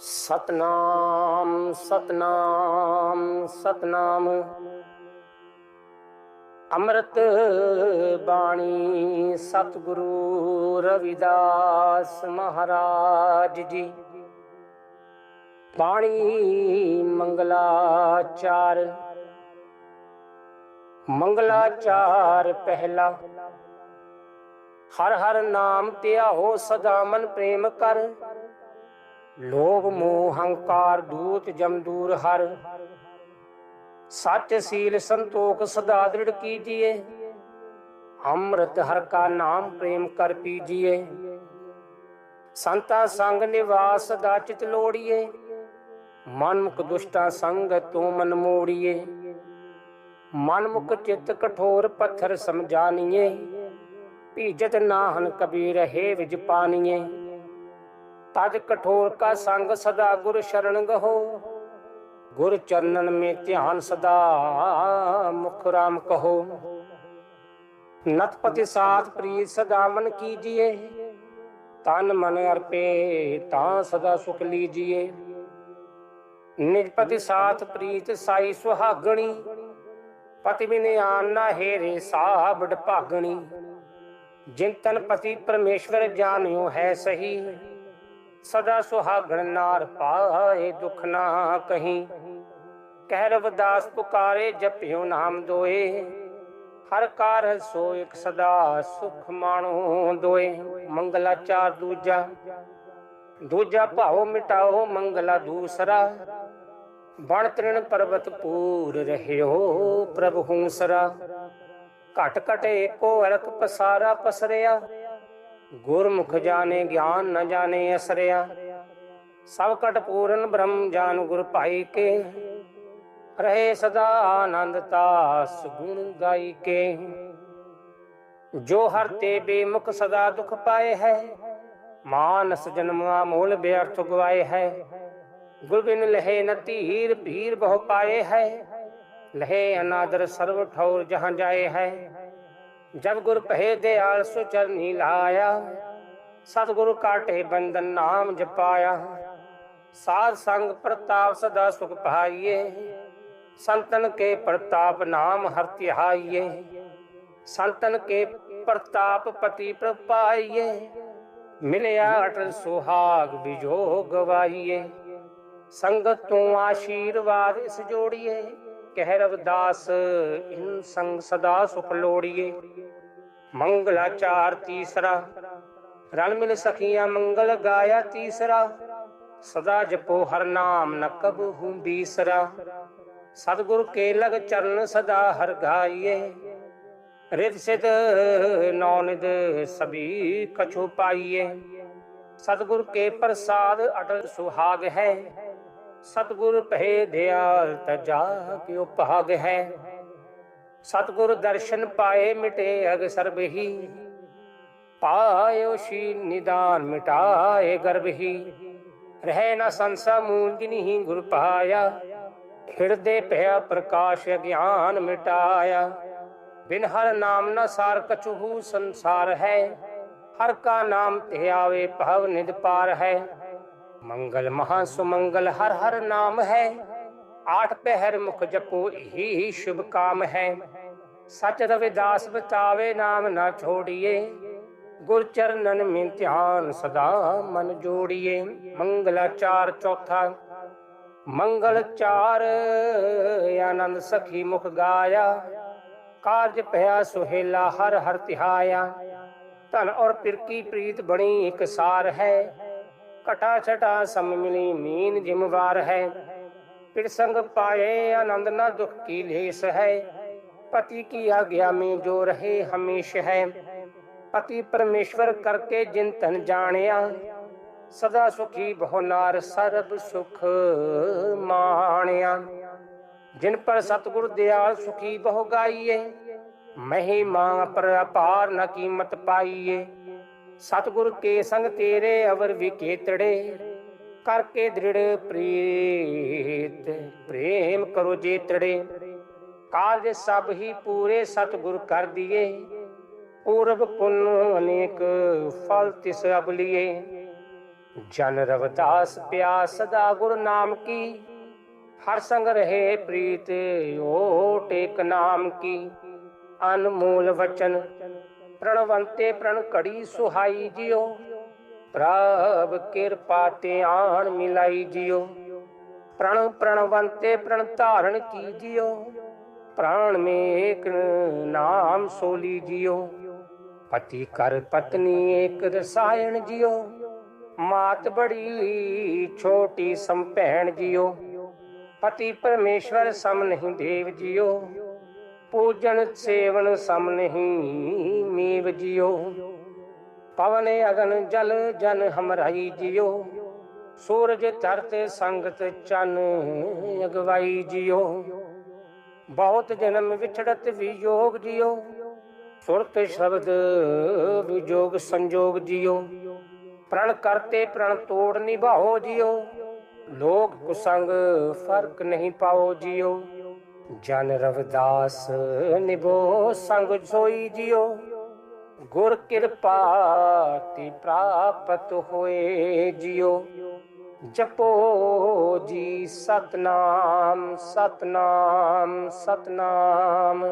ਸਤਨਾਮ ਸਤਨਾਮ ਸਤਨਾਮ। ਅੰਮ੍ਰਿਤ ਬਾਣੀ ਸਤਿਗੁਰੂ ਰਵਿਦਾਸ ਮਹਾਰਾਜ ਜੀ। ਬਾਣੀ ਮੰਗਲਾਚਾਰ। ਮੰਗਲਾਚਾਰ ਪਹਿਲਾ। ਹਰ ਹਰ ਨਾਮ ਧਿਆਓ ਸਦਾ ਮਨ ਪ੍ਰੇਮ ਕਰ। ਲੋਭ, ਮੋਹ, ਹੰਕਾਰ, ਦੂਤ ਜਮ ਦੂਰ ਹਰ। ਸੱਚ, ਸੀਲ, ਸੰਤੋਖ, ਸਦਾ ਦ੍ਰਿੜ ਕੀਜੀਏ ਅੰਮ੍ਰਿਤ ਹਰ ਕਾ ਨਾਮ ਪ੍ਰੇਮ ਕਰ ਪੀਜੀਏ। ਸੰਤਾ ਸੰਗ ਨਿਵਾਸ ਦਾ ਚਿਤ ਲੋੜੀਏ। ਮਨਮੁਖ ਦੁਸ਼ਟਾਂ ਸੰਗ ਤੂੰ ਮਨ ਮੋੜੀਏ। ਮਨ ਚਿਤ ਕਠੋਰ ਪੱਥਰ ਸਮਝਾਨੀਏ। ਭੀਜਤ ਨਾਹਨ ਕਬੀਰ ਹੈ ਵਿਜ ਪਾਨੀਏ। ਤਜ ਕਠੋਰ ਕਾ ਸੰਗ ਸਦਾ ਗੁਰ ਸ਼ਰਨ ਗਹੋ। ਗੁਰ ਚਰਨਨ ਮੇ ਧਿਆਨ ਸਦਾ ਮੁਖ ਰਾਮ ਕਹੋ। ਨਤਪਤੀ ਸਾਥ ਪ੍ਰੀਤ ਸਦਾ ਕੀਜੀਏ ਤਨ ਮਨ ਅਰਪੇ ਤਾਂ ਸਦਾ ਸੁਖ ਲੀਜੀਏ। ਨਿਜਪਤੀ ਸਾਥ ਪ੍ਰੀਤ ਸਾਈ ਸੁਹਾਗਣੀ। ਪਤੀ ਬਿਨ ਆਨ ਨਾ ਹੇਰੇ ਸਾਬੜ ਭਾਗਣੀ। ਜਿਨ ਤਨ ਪਤੀ ਪਰਮੇਸ਼ਵਰ ਜਾਣਿਓ ਹੈ ਸਹੀ। ਸਦਾ ਸੁਹਾਗਣ ਨਾਰ ਪਾਏ ਦੁਖ ਨਾ ਕਹੀਂ। ਕਹਿ ਰਵਦਾਸ ਪੁਕਾਰੇ, ਜਪਿਓ ਨਾਮ ਦੋਏ। ਹਰ ਕਾਰ ਸੋ ਇੱਕ ਸਦਾ ਸੁਖ ਮਾਣੋ ਦੋਏ। ਮੰਗਲਾਚਾਰ ਦੂਜਾ ਦੂਜਾ ਭਾਉ ਮਿਟਾਓ, ਮੰਗਲਾ ਦੂਸਰਾ। ਬਣ ਤ੍ਰਿਣ ਪਰਬਤ ਪੂਰ ਰਹਿਓ ਪ੍ਰਭੂ ਹੂਸਰਾ ਘਟ ਘਟ ਏਕੋ ਅਰਕ ਪਸਾਰਾ ਪਸਰਿਆ। ਗੁਰਮੁਖ ਜਾਣੇ, ਗਿਆਨ ਨ ਜਾਣੇ ਅਸਰਿਆ। ਸਭ ਕਟ ਪੂਰਨ ਬ੍ਰਹਮ ਜਾਨ ਗੁਰ ਭਾਈ ਕੇ। ਰਹੇ ਸਦਾ ਆਨੰਦ ਤਾਸ ਗੁਣ ਗਾਈ ਕੇ। ਜੋ ਹਰ ਤੇ ਬੇਮੁਖ ਸਦਾ ਦੁਖ ਪਾਏ ਹੈ, ਮਾਨਸ ਜਨਮਾ ਮੂਲ ਬੇਅਰਥ ਗਵਾਏ ਹੈ। ਗੁਰਬਿਨ ਲਹੇ ਨ ਭੀਰ ਬਹੁ ਪਾਏ ਹੈ। ਲਹੇ ਅਨਾਦਰ ਸਰਵ ਠੌਰ ਜਹਾਂ ਜਾਏ ਹੈ। ਜਬ ਗੁਰ ਪਹਿ ਦਿਆਲ ਸੋ ਚਰਨੀ ਲਾਇਆ, ਸਤਿਗੁਰੂ ਕਾਟੇ ਬੰਦਨ ਨਾਮ ਜਪਾਇਆ। ਸਾਧ ਸੰਗ ਪ੍ਰਤਾਪ ਸਦਾ ਸੁਖ ਪਾਈਏ, ਸੰਤਨ ਕੇ ਪ੍ਰਤਾਪ ਨਾਮ ਹਰ ਤਿਹਾਈਏ। ਸੰਤਨ ਕੇ ਪ੍ਰਤਾਪ ਪਤੀ ਪ੍ਰਪਾਈਏ ਮਿਲਿਆ ਅਟਲ ਸੁਹਾਗ ਵਿਜੋ ਗਵਾਈਏ। ਸੰਗਤ ਤੋਂ ਆਸ਼ੀਰਵਾਦ ਇਸ ਜੋੜੀਏ। ਕਹਿ ਰਵਦਾਸ ਇਨ ਸੰਗ ਸਦਾ ਸੁਖ ਲੋੜੀਏ। ਮੰਗਲਾਚਾਰ ਤੀਸਰਾ, ਰਲ ਮਿਲ ਸਖੀਆਂ ਮੰਗਲ ਗਾਇਆ ਤੀਸਰਾ। ਸਦਾ ਜਪੋ ਹਰ ਨਾਮ ਨ ਕਬੂ ਬੀਸਰਾ। ਸਤਿਗੁਰ ਕੇ ਲਗ ਚਰਨ ਸਦਾ ਹਰ ਗਾਈਏ। ਰਿਤ ਸਿਤ ਨੌਨਿਦ ਸਭੀ ਕਛੁ ਪਾਈਏ। ਸਤਿਗੁਰ ਕੇ ਪ੍ਰਸਾਦ ਅਟਲ ਸੁਹਾਗ ਹੈ। ਸਤਿਗੁਰ ਪਹਿ ਦਿਆਲ ਤਜਾ ਕਿਉ ਭਾਗ ਹੈ। ਸਤਿਗੁਰ ਦਰਸ਼ਨ ਪਾਏ ਮਿਟੇ ਅਗ ਸਰਬਹੀ ਪਾਇਓ ਸ਼ੀ ਨਿਦਾਨ ਮਿਟਾਏ ਗਰਭਹੀ ਰਹਿ ਨ ਸੰਸਾ ਮੂੰਜ ਨਹੀਂ ਗੁਰ ਪਾਇਆ। ਹਿਰਦੇ ਭਇਆ ਪ੍ਰਕਾਸ਼ ਗਿਆਨ ਮਿਟਾਇਆ। ਬਿਨ ਹਰ ਨਾਮ ਨਾ ਸਾਰ ਕਛੂ ਸੰਸਾਰ ਹੈ। ਹਰ ਕਾ ਨਾਮ ਤੇ ਆਵੇ ਭਵ ਨਿਦ ਪਾਰ ਹੈ। ਮੰਗਲ ਮਹਾ ਸੁਮੰਗਲ, ਹਰ ਹਰ ਨਾਮ ਹੈ। ਆਠ ਪਹਿਰ ਮੁਖ ਜਪੋ ਹੀ ਸ਼ੁਭ ਕਾਮ ਹੈ। ਸਚ ਰਵਿਦਾਸ ਬਚਾਵੇ ਨਾਮ ਨਾ ਛੋੜੀਏ। ਗੁਰ ਚਰਨਨ ਮੇ ਧਿਆਨ ਸਦਾ ਮਨ ਜੋੜੀਏ। ਮੰਗਲਾਚਾਰ ਚੌਥਾ, ਮੰਗਲ ਚਾਰ, ਆਨੰਦ ਸਖੀ ਮੁਖ ਗਾਇਆ। ਕਾਰਜ ਭਇਆ ਸੁਹੇਲਾ, ਹਰ ਹਰ ਤਿਹਾਇਆ। ਧਨ ਔਰ ਪਿਰਕੀ ਪ੍ਰੀਤ ਬਣੀ ਇੱਕ ਸਾਰ ਹੈ। ਘਟਾ ਛਟਾ ਸਮ ਮੀਨ ਜਿਮਵਾਰ ਹੈ। ਫਿਰ ਸੰਗ ਪਾਏ ਆਨੰਦ ਨਾ ਦੁਖ ਕੀ ਲੇਸ ਹੈ। ਪਤੀ ਕੀ ਆਗਿਆ में ਜੋ ਰਹੇ ਹਮੇਸ਼ ਹੈ। ਪਤੀ ਪਰਮੇਸ਼ਵਰ ਕਰਕੇ ਜਿਨ ਤਨ ਜਾਣਿਆ, ਸਦਾ ਸੁਖੀ ਬਹੁ ਨਾਰ ਸਰਬ ਸੁਖ ਮਾਣਿਆ। ਜਿਨ ਪਰ ਸਤਿਗੁਰ ਦਿਆਲ ਸੁਖੀ ਬਹੁ ਗਾਈਏ ਮਹਿਮਾ ਪਰ ਅਪਾਰ ਨਾ ਕੀਮਤ ਪਾਈਏ। ਸਤਿਗੁਰ ਕੇ ਸੰਗ ਤੇਰੇ ਅਵਰ ਵਿਕੇਤੜੇ ਕਰਕੇ ਦ੍ਰਿੜ ਪ੍ਰੀਤ, ਪ੍ਰੇਮ ਕਰੋ ਜੇਤੜੇ ਕਾਰਜ ਸਭ ਹੀ ਪੂਰੇ ਸਤਿਗੁਰ ਕਰ ਦਿਏ। ਪੂਰਬ ਪੁੰਨ ਅਨੇਕ ਫਲ ਤਿਸ ਅਬ ਲਿਏ ਜਨ ਰਵਦਾਸ ਪਿਆਸ ਸਦਾ ਗੁਰ ਨਾਮ ਕੀ? ਹਰ ਸੰਗ ਰਹੇ ਪ੍ਰੀਤ ਓ ਟੇਕ ਨਾਮ ਕੀ? ਅਨਮੋਲ ਵਚਨ ਪ੍ਰਣਵੰਤੇ ਪ੍ਰਣ ਘੜੀ ਸੁਹਾਈ ਜਿਓ ਪ੍ਰਭ ਕਿਰਪਾ ਤੇ ਆਣ ਮਿਲਾਈ ਜਿਓ ਪ੍ਰਣ ਪ੍ਰਣਵੰਤੇ ਪ੍ਰਣ ਧਾਰਨ ਕੀਜਿਓ ਪ੍ਰਾਣ ਮੇਕ ਨਾਮ ਸੋਲੀ ਜਿਓ ਪਤੀ ਕਰ ਪਤਨੀ ਏਕ ਰਸਾਇਣ ਜਿਓ ਮਾਤ ਬੜੀ ਛੋਟੀ ਸੰਭੈਣ ਜਿਓ ਪਤੀ ਪਰਮੇਸ਼ਵਰ ਸਮ ਨਹੀਂ ਦੇਵ ਜਿਓ ਪੂਜਨ ਸੇਵਨ ਸਮ ਨਹੀਂ ਮੀਵ ਜਿਓ ਪਵਨ ਅਗਨ ਜਲ ਜਨ ਹਮਰਾਈ ਜਿਓ। ਸੂਰਜ ਧਰਤ ਸੰਗਤ ਚਨ ਅਗਵਾਈ ਜਿਓ। ਬਹੁਤ ਜਨਮ ਵਿਛੜਤ ਵਿਯੋਗ ਜਿਓ। ਸੁਰਤ ਸ਼ਬਦ ਵਿਜੋਗ ਸੰਜੋਗ ਜਿਓ। ਪ੍ਰਣ ਕਰਤੇ ਪ੍ਰਣ ਤੋੜ ਨਿਭਾਓ ਜਿਓ। ਲੋਕ ਕੁਸੰਗ ਫ਼ਰਕ ਨਹੀਂ ਪਾਓ ਜਿਓ। ਜਨ ਰਵਦਾਸ ਨਿਭੋ ਸੰਗ ਸੋਈ ਜਿਓ ਗੁਰ ਕਿਰਪਾ ਤੇ ਪ੍ਰਾਪਤ ਹੋਏ ਜਿਓ ਜਪੋ ਜੀ ਸਤਨਾਮ ਸਤਨਾਮ ਸਤਨਾਮ।